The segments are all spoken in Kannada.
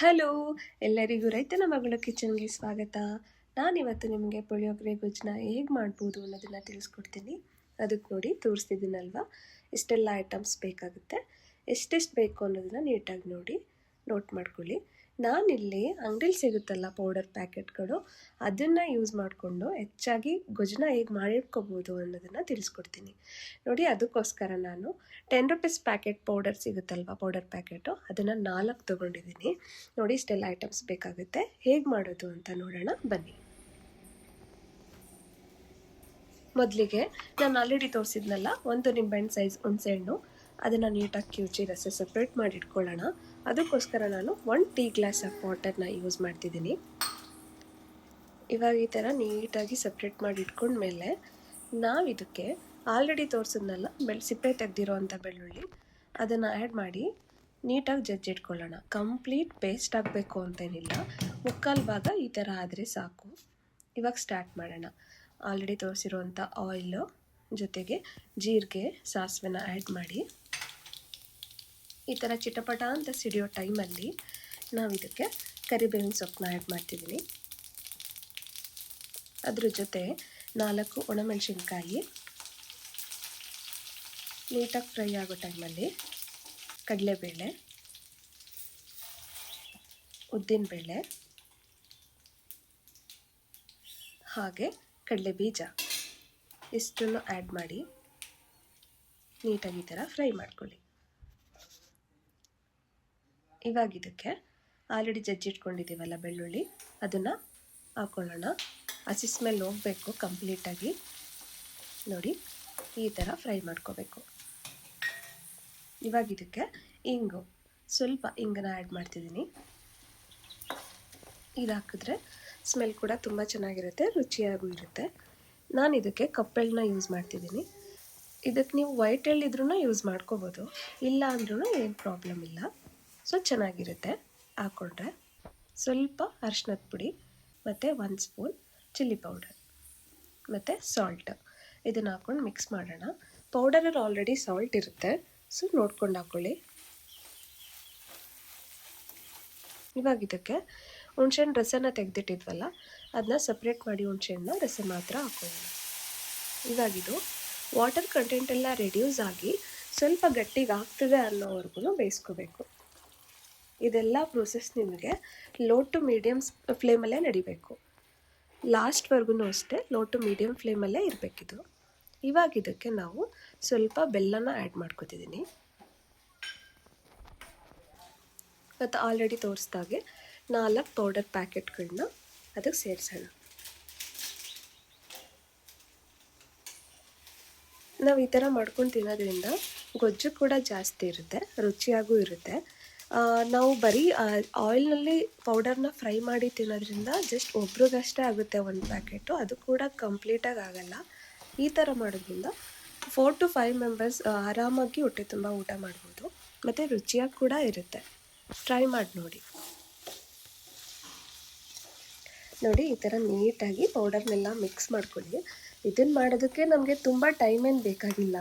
ಹಲೋ, ಎಲ್ಲರಿಗೂ ರೈತನ ಮಗಳ ಕಿಚನ್ಗೆ ಸ್ವಾಗತ. ನಾನಿವತ್ತು ನಿಮಗೆ ಪುಳಿಯೋಗರೆ ಗೊಜ್ಜನ್ನ ಹೇಗೆ ಮಾಡ್ಬೋದು ಅನ್ನೋದನ್ನು ತಿಳಿಸ್ಕೊಡ್ತೀನಿ. ಅದಕ್ಕೆ ನೋಡಿ ತೋರಿಸ್ತಿದ್ದೀನಲ್ವಾ ಇಷ್ಟೆಲ್ಲ ಐಟಮ್ಸ್ ಬೇಕಾಗುತ್ತೆ. ಎಷ್ಟೆಷ್ಟು ಬೇಕು ಅನ್ನೋದನ್ನು ನೀಟಾಗಿ ನೋಡಿ ನೋಟ್ ಮಾಡ್ಕೊಳ್ಳಿ. ನಾನಿಲ್ಲಿ ಅಂಗಡಿಲಿ ಸಿಗುತ್ತಲ್ಲ ಪೌಡರ್ ಪ್ಯಾಕೆಟ್ಗಳು, ಅದನ್ನು ಯೂಸ್ ಮಾಡಿಕೊಂಡು ಹೆಚ್ಚಾಗಿ ಗೊಜ್ಜನ್ನ ಹೇಗೆ ಮಾಡಿಟ್ಕೋಬೋದು ಅನ್ನೋದನ್ನು ತಿಳಿಸ್ಕೊಡ್ತೀನಿ. ನೋಡಿ, ಅದಕ್ಕೋಸ್ಕರ ನಾನು ಟೆನ್ ರುಪೀಸ್ ಪ್ಯಾಕೆಟ್ ಪೌಡರ್ ಸಿಗುತ್ತಲ್ವ ಪೌಡರ್ ಪ್ಯಾಕೆಟು ಅದನ್ನು ನಾಲ್ಕು ತೊಗೊಂಡಿದ್ದೀನಿ. ನೋಡಿ, ಇಷ್ಟೆಲ್ಲ ಐಟಮ್ಸ್ ಬೇಕಾಗುತ್ತೆ. ಹೇಗೆ ಮಾಡೋದು ಅಂತ ನೋಡೋಣ, ಬನ್ನಿ. ಮೊದಲಿಗೆ ನಾನು ಆಲ್ರೆಡಿ ತೋರಿಸಿದ್ನಲ್ಲ, ಒಂದು ನಿಂಬೆಹಣ್ಣು ಸೈಜ್ ಹುಣಸೆಹಣ್ಣು ಅದನ್ನು ನೀಟಾಗಿ ಕಿವುಚಿ ರಸ ಸಪ್ರೇಟ್ ಮಾಡಿ ಇಟ್ಕೊಳ್ಳೋಣ. ಅದಕ್ಕೋಸ್ಕರ ನಾನು ಒನ್ ಟೀ ಗ್ಲಾಸ್ ಆಫ್ ವಾಟರ್ನ ಯೂಸ್ ಮಾಡ್ತಿದ್ದೀನಿ. ಇವಾಗ ಈ ಥರ ನೀಟಾಗಿ ಸಪ್ರೇಟ್ ಮಾಡಿ ಇಟ್ಕೊಂಡ್ಮೇಲೆ ನಾವು ಇದಕ್ಕೆ ಆಲ್ರೆಡಿ ತೋರಿಸಿದ್ನಲ್ಲ ಬೆಳ್ ಸಿಪ್ಪೆ ತೆಗೆದಿರೋ ಅಂಥ ಬೆಳ್ಳುಳ್ಳಿ, ಅದನ್ನು ಆ್ಯಡ್ ಮಾಡಿ ನೀಟಾಗಿ ಜಜ್ಜಿಟ್ಕೊಳ್ಳೋಣ. ಕಂಪ್ಲೀಟ್ ಪೇಸ್ಟ್ ಆಗಬೇಕು ಅಂತೇನಿಲ್ಲ. ಮುಕ್ಕಾಲು ಭಾಗ ಈ ಥರ ಆದರೆ ಸಾಕು. ಇವಾಗ ಸ್ಟಾರ್ಟ್ ಮಾಡೋಣ. ಆಲ್ರೆಡಿ ತೋರಿಸಿರುವಂಥ ಆಯಿಲು ಜೊತೆಗೆ ಜೀರಿಗೆ, ಸಾಸಿವೆನ ಆ್ಯಡ್ ಮಾಡಿ. ಈ ಥರ ಚಿಟಪಟ ಅಂತ ಸಿಡಿಯೋ ಟೈಮಲ್ಲಿ ನಾವು ಇದಕ್ಕೆ ಕರಿಬೇವಿನ ಸೊಪ್ಪನ್ನ ಆ್ಯಡ್ ಮಾಡ್ತಿದ್ದೀನಿ. ಅದ್ರ ಜೊತೆ ನಾಲ್ಕು ಒಣಮೆಣಸಿನ್ಕಾಯಿ, ನೀಟಾಗಿ ಫ್ರೈ ಆಗೋ ಟೈಮಲ್ಲಿ ಕಡಲೆಬೇಳೆ, ಉದ್ದಿನಬೇಳೆ, ಹಾಗೆ ಕಡಲೆ ಬೀಜ ಇಷ್ಟನ್ನು ಆ್ಯಡ್ ಮಾಡಿ ನೀಟಾಗಿ ಈ ಥರ ಫ್ರೈ ಮಾಡ್ಕೊಳ್ಳಿ. ಇವಾಗ ಇದಕ್ಕೆ ಆಲ್ರೆಡಿ ಜಜ್ಜಿಟ್ಕೊಂಡಿದ್ದೀವಲ್ಲ ಬೆಳ್ಳುಳ್ಳಿ, ಅದನ್ನು ಹಾಕ್ಕೊಳ್ಳೋಣ ಹಸಿ ಸ್ಮೆಲ್ ಹೋಗಬೇಕು ಕಂಪ್ಲೀಟಾಗಿ ನೋಡಿ, ಈ ಥರ ಫ್ರೈ ಮಾಡ್ಕೋಬೇಕು. ಇವಾಗ ಇದಕ್ಕೆ ಇಂಗು. ಸ್ವಲ್ಪ ಇಂಗನ್ನ ಆ್ಯಡ್ ಮಾಡ್ತಿದ್ದೀನಿ. ಇದು ಹಾಕಿದ್ರೆ ಸ್ಮೆಲ್ ಕೂಡ ತುಂಬ ಚೆನ್ನಾಗಿರುತ್ತೆ, ರುಚಿಯಾಗೂ ಇರುತ್ತೆ. ನಾನು ಇದಕ್ಕೆ ಕಪ್ಪೆಳ್ಳನ್ನ ಯೂಸ್ ಮಾಡ್ತಿದ್ದೀನಿ. ಇದಕ್ಕೆ ನೀವು ವೈಟ್ ಎಳ್ಳಿದ್ರೂ ಯೂಸ್ ಮಾಡ್ಕೋಬೋದು. ಇಲ್ಲ ಅಂದ್ರೂ ಏನು ಪ್ರಾಬ್ಲಮ್ ಇಲ್ಲ. ಸೊ ಚೆನ್ನಾಗಿರುತ್ತೆ. ಹಾಕ್ಕೊಂಡ್ರೆ ಸ್ವಲ್ಪ ಅರ್ಶಿನದ ಪುಡಿ, ಮತ್ತು ಒಂದು ಸ್ಪೂನ್ ಚಿಲ್ಲಿ ಪೌಡರ್, ಮತ್ತು ಸಾಲ್ಟ್ ಇದನ್ನು ಹಾಕ್ಕೊಂಡು ಮಿಕ್ಸ್ ಮಾಡೋಣ. ಪೌಡರಲ್ಲಿ ಆಲ್ರೆಡಿ ಸಾಲ್ಟ್ ಇರುತ್ತೆ. ಸೊ ನೋಡ್ಕೊಂಡು ಹಾಕ್ಕೊಳ್ಳಿ ಇವಾಗ ಇದಕ್ಕೆ ಹುಣ್ಸೆಹಣ್ಣು ರಸನ ತೆಗೆದಿಟ್ಟಿದ್ವಲ್ಲ ಅದನ್ನ ಸಪ್ರೇಟ್ ಮಾಡಿ ಹುಣ್ಸೆಹಣ್ಣು ರಸ ಮಾತ್ರ ಹಾಕೊಳ್ಳೋಣ. ಇವಾಗಿದು ವಾಟರ್ ಕಂಟೆಂಟ್ ಎಲ್ಲ ರೆಡ್ಯೂಸ್ ಆಗಿ ಸ್ವಲ್ಪ ಗಟ್ಟಿಗೆ ಆಗ್ತದೆ ಅನ್ನೋವರೆಗೂ ಬೇಯಿಸ್ಕೋಬೇಕು. ಇದೆಲ್ಲ ಪ್ರೋಸೆಸ್ ನಿಮಗೆ ಲೋ ಟು ಮೀಡಿಯಮ್ ಫ್ಲೇಮಲ್ಲೇ ನಡಿಬೇಕು. ಲಾಸ್ಟ್ವರೆಗೂ ಅಷ್ಟೇ ಲೋ ಟು ಮೀಡಿಯಮ್ ಫ್ಲೇಮಲ್ಲೇ ಇರಬೇಕಿದು. ಇವಾಗ ಇದಕ್ಕೆ ನಾವು ಸ್ವಲ್ಪ ಬೆಲ್ಲನ ಆ್ಯಡ್ ಮಾಡ್ಕೋತಿದ್ದೀನಿ ಮತ್ತು ಆಲ್ರೆಡಿ ತೋರಿಸ್ದಾಗೆ ನಾಲ್ಕು ಪೌಡರ್ ಪ್ಯಾಕೆಟ್ಗಳನ್ನ ಅದಕ್ಕೆ ಸೇರಿಸೋಣ. ನಾವು ಈ ಥರ ಮಾಡ್ಕೊಂಡು ತಿನ್ನೋದ್ರಿಂದ ಗೊಜ್ಜು ಕೂಡ ಜಾಸ್ತಿ ಇರುತ್ತೆ, ರುಚಿಯಾಗೂ ಇರುತ್ತೆ. ನಾವು ಬರೀ ಆಯಿಲ್ನಲ್ಲಿ ಪೌಡರ್ನ ಫ್ರೈ ಮಾಡಿ ತಿನ್ನೋದ್ರಿಂದ ಜಸ್ಟ್ ಒಬ್ರಿಗಷ್ಟೇ ಆಗುತ್ತೆ ಒಂದು ಪ್ಯಾಕೆಟು ಅದು ಕೂಡ ಕಂಪ್ಲೀಟಾಗಿ ಆಗಲ್ಲ. ಈ ಥರ ಮಾಡೋದ್ರಿಂದ ಫೋರ್ ಟು ಫೈವ್ ಮೆಂಬರ್ಸ್ ಆರಾಮಾಗಿ ಹೊಟ್ಟೆ ತುಂಬ ಊಟ ಮಾಡ್ಬೋದು. ಮತ್ತು ರುಚಿಯಾಗಿ ಕೂಡ ಇರುತ್ತೆ. ಟ್ರೈ ಮಾಡಿ ನೋಡಿ. ನೋಡಿ, ಈ ಥರ ನೀಟಾಗಿ ಪೌಡರ್ನೆಲ್ಲ ಮಿಕ್ಸ್ ಮಾಡ್ಕೊಳ್ಳಿ. ಇದನ್ನು ಮಾಡೋದಕ್ಕೆ ನಮಗೆ ತುಂಬ ಟೈಮ್ ಏನು ಬೇಕಾಗಿಲ್ಲ.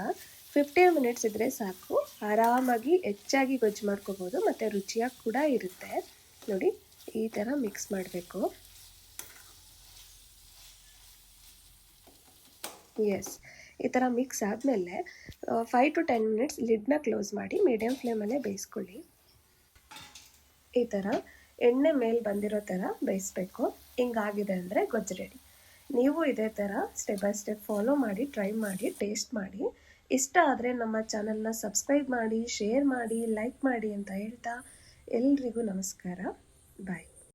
ಫಿಫ್ಟಿ ಮಿನಿಟ್ಸ್ ಇದ್ದರೆ ಸಾಕು. ಆರಾಮಾಗಿ ಹೆಚ್ಚಾಗಿ ಗೊಜ್ಜು ಮಾಡ್ಕೋಬೋದು, ಮತ್ತು ರುಚಿಯಾಗಿ ಕೂಡ ಇರುತ್ತೆ. ನೋಡಿ, ಈ ಥರ ಮಿಕ್ಸ್ ಮಾಡಬೇಕು. ಎಸ್ ಈ ಥರ ಮಿಕ್ಸ್ ಆದಮೇಲೆ ಫೈವ್ ಟು ಟೆನ್ ಮಿನಿಟ್ಸ್ ಲಿಡ್ನ ಕ್ಲೋಸ್ ಮಾಡಿ ಮೀಡಿಯಮ್ ಫ್ಲೇಮಲ್ಲೇ ಬೇಯಿಸ್ಕೊಳ್ಳಿ. ಈ ಥರ ಎಣ್ಣೆ ಮೇಲೆ ಬಂದಿರೋ ಥರ ಬೇಯಿಸ್ಬೇಕು. ಹಿಂಗಾಗಿದೆ ಅಂದರೆ ಗೊಜ್ಜು ರೆಡಿ ನೀವು ಇದೇ ಥರ ಸ್ಟೆಪ್ ಬೈ ಸ್ಟೆಪ್ ಫಾಲೋ ಮಾಡಿ ಟ್ರೈ ಮಾಡಿ ಟೇಸ್ಟ್ ಮಾಡಿ. ಇಷ್ಟ ಆದರೆ ನಮ್ಮ ಚಾನಲ್ನ ಸಬ್ಸ್ಕ್ರೈಬ್ ಮಾಡಿ ಶೇರ್ ಮಾಡಿ ಲೈಕ್ ಮಾಡಿ ಅಂತ ಹೇಳ್ತಾ ಎಲ್ರಿಗೂ ನಮಸ್ಕಾರ. ಬಾಯ್